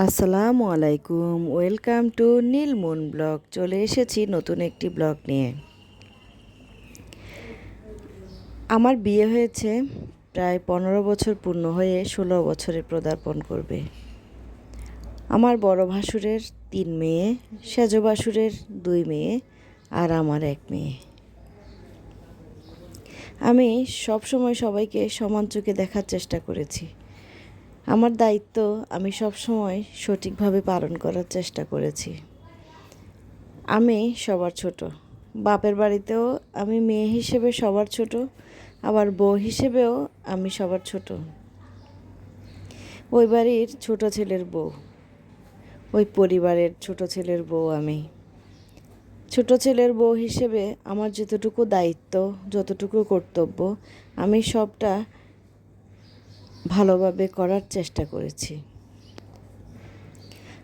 আসসালামু আলাইকুম, welcome to নীলমুন blog. চলে এসেছি নতুন একটি ব্লগ নিয়ে। আমার বিয়ে হয়েছে প্রায় পনেরো বছর পূর্ণ হয়ে ষোলো বছরে পদার্পণ করবে। আমার বড় ভাসুরের তিন মেয়ে, সেজ ভাসুরের দুই মেয়ে আর আমার এক মেয়ে। আমি সবসময় সবাইকে সমান চোখে দেখার চেষ্টা করেছি। আমার দায়িত্ব আমি সব সময় সঠিকভাবে পালন করার চেষ্টা করেছি। আমি সবার ছোট। বাপের বাড়িতেও আমি মেয়ে হিসেবে সবার ছোট, আবার বউ হিসেবেও আমি সবার ছোট। ওই বাড়ির ছোট ছেলের বউ, ওই পরিবারের ছোট ছেলের বউ আমি। ছোট ছেলের বউ হিসেবে আমার যতটুকু দায়িত্ব, যতটুকু কর্তব্য, আমি সবটা ভালোভাবে করার চেষ্টা করেছি।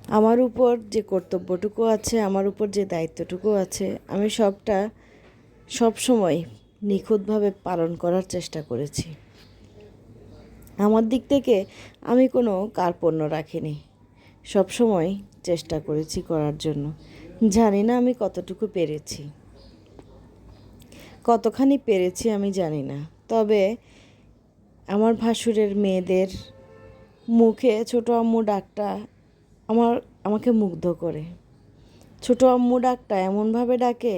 আমার উপর যে কর্তব্যটুকু আছে, আমার উপর যে দায়িত্বটুকু আছে, আমি সবটা সব সময় নিখুঁতভাবে পালন করার চেষ্টা করেছি। আমার দিক থেকে আমি কোনো কার্পণ্য রাখিনি। সব সময় চেষ্টা করেছি করার জন্য। জানি না আমি কতটুকু পেরেছি। কতখানি পেরেছি আমি জানি না। তবে আমার ভাসুরের মেয়েদের মুখে ছোট আম্মু ডাকটা আমার, আমাকে মুগ্ধ করে। ছোট আম্মু ডাকটা এমনভাবে ডাকে,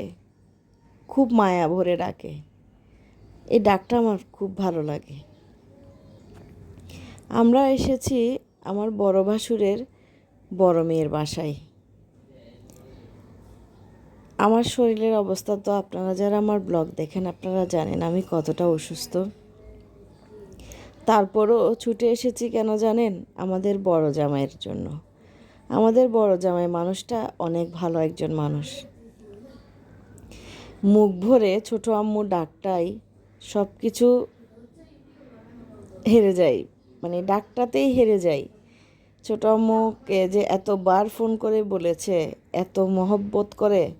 খুব মায়া ভরে ডাকে। এই ডাকটা আমার খুব ভালো লাগে। আমরা এসেছি আমার বড় ভাসুরের বড় মেয়ের বাসায়। আমার শরীরের অবস্থা তো আপনারা যারা আমার ব্লগ দেখেন, আপনারা জানেন আমি কতটা অসুস্থ। তারপরও ছুটে এসেছি কেন জানেন? আমাদের বড় জামাইয়ের জন্য। আমাদের বড় জামাই মানুষটা অনেক ভালো একজন মানুষ। মুখ ভরে ছোট আম্মু ডাকটাই সব কিছু হেরে যাই মানে ডাকটাতেই হেরে যাই ছোট আম্মুকে যে এতবার ফোন করে বলেছে, এত মহব্বত করে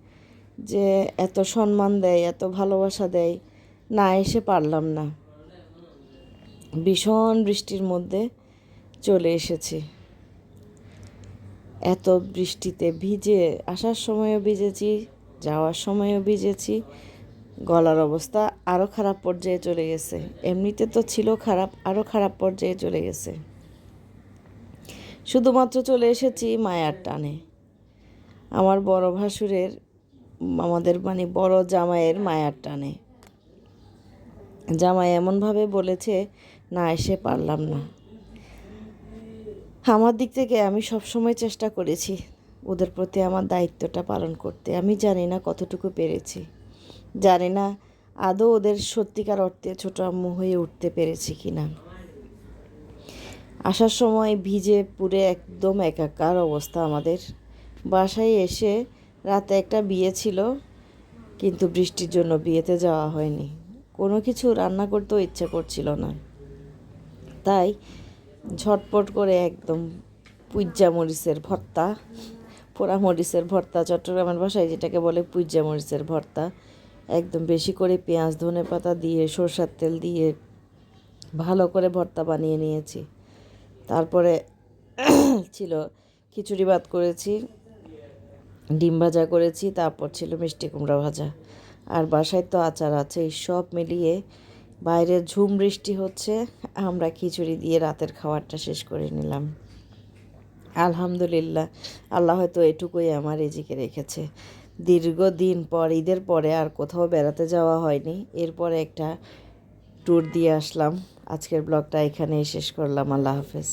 যে এত সম্মান দেয়, এত ভালোবাসা দেয়, না এসে পারলাম না। ভীষণ বৃষ্টির মধ্যে চলে এসেছি। এত বৃষ্টিতে ভিজে আসার সময়ও ভিজেছি, যাওয়ার সময়ও ভিজেছি, গলার অবস্থা আরও খারাপ পর্যায়ে চলে গেছে। এমনিতে তো ছিল খারাপ আরও খারাপ পর্যায়ে চলে গেছে। শুধুমাত্র চলে এসেছি মায়ার টানে। আমার বড় ভাসুরের, আমাদের মানে বড় জামাইয়ের মায়ার টানে। জামাই এমনভাবে বলেছে, না, এসে পারলাম না। আমার দিক থেকে আমি সবসময় চেষ্টা করেছি ওদের প্রতি আমার দায়িত্বটা পালন করতে। আমি জানি না কতটুকু পেরেছি। জানি না আদৌ ওদের সত্যিকার অর্থে ছোটো আম্মু হয়ে উঠতে পেরেছি কি না আসার সময় ভিজে পুরে একদম একাকার অবস্থা আমাদের। বাসায় এসে রাতে একটা বিয়ে ছিল, কিন্তু বৃষ্টির জন্য বিয়েতে যাওয়া হয়নি। কোনো কিছু রান্না করতেও ইচ্ছে করছিল না। তাই ঝটপট করে একদম পুজ্জা মরিচের ভর্তা, পোড়া মরিচের ভর্তা, চট্টগ্রামের ভাষায় যেটাকে বলে পুজ্জা মরিচের ভর্তা, একদম বেশি করে পেঁয়াজ, ধনে পাতা দিয়ে, সরষার তেল দিয়ে ভালো করে ভর্তা বানিয়ে নিয়েছি। তারপরে ছিল খিচুড়ি ভাত করেছি, ডিম ভাজা করেছি, তারপর ছিল মিষ্টি কুমড়া ভাজা। আর বাসায় তো আচার আছে এই সব মিলিয়ে বাইরে ঝুম বৃষ্টি হচ্ছে, আমরা খিচুড়ি দিয়ে রাতের খাবারটা শেষ করে নিলাম। আলহামদুলিল্লাহ, আল্লাহ হয়তো এটুকুই আমার এজিকে রেখেছে। দীর্ঘদিন পর, ঈদের পরে আর কোথাও বেড়াতে যাওয়া হয়নি, এরপরে একটা ট্যুর দিয়ে আসলাম। আজকের ব্লগটা এখানেই শেষ করলাম, আল্লাহ হাফেজ।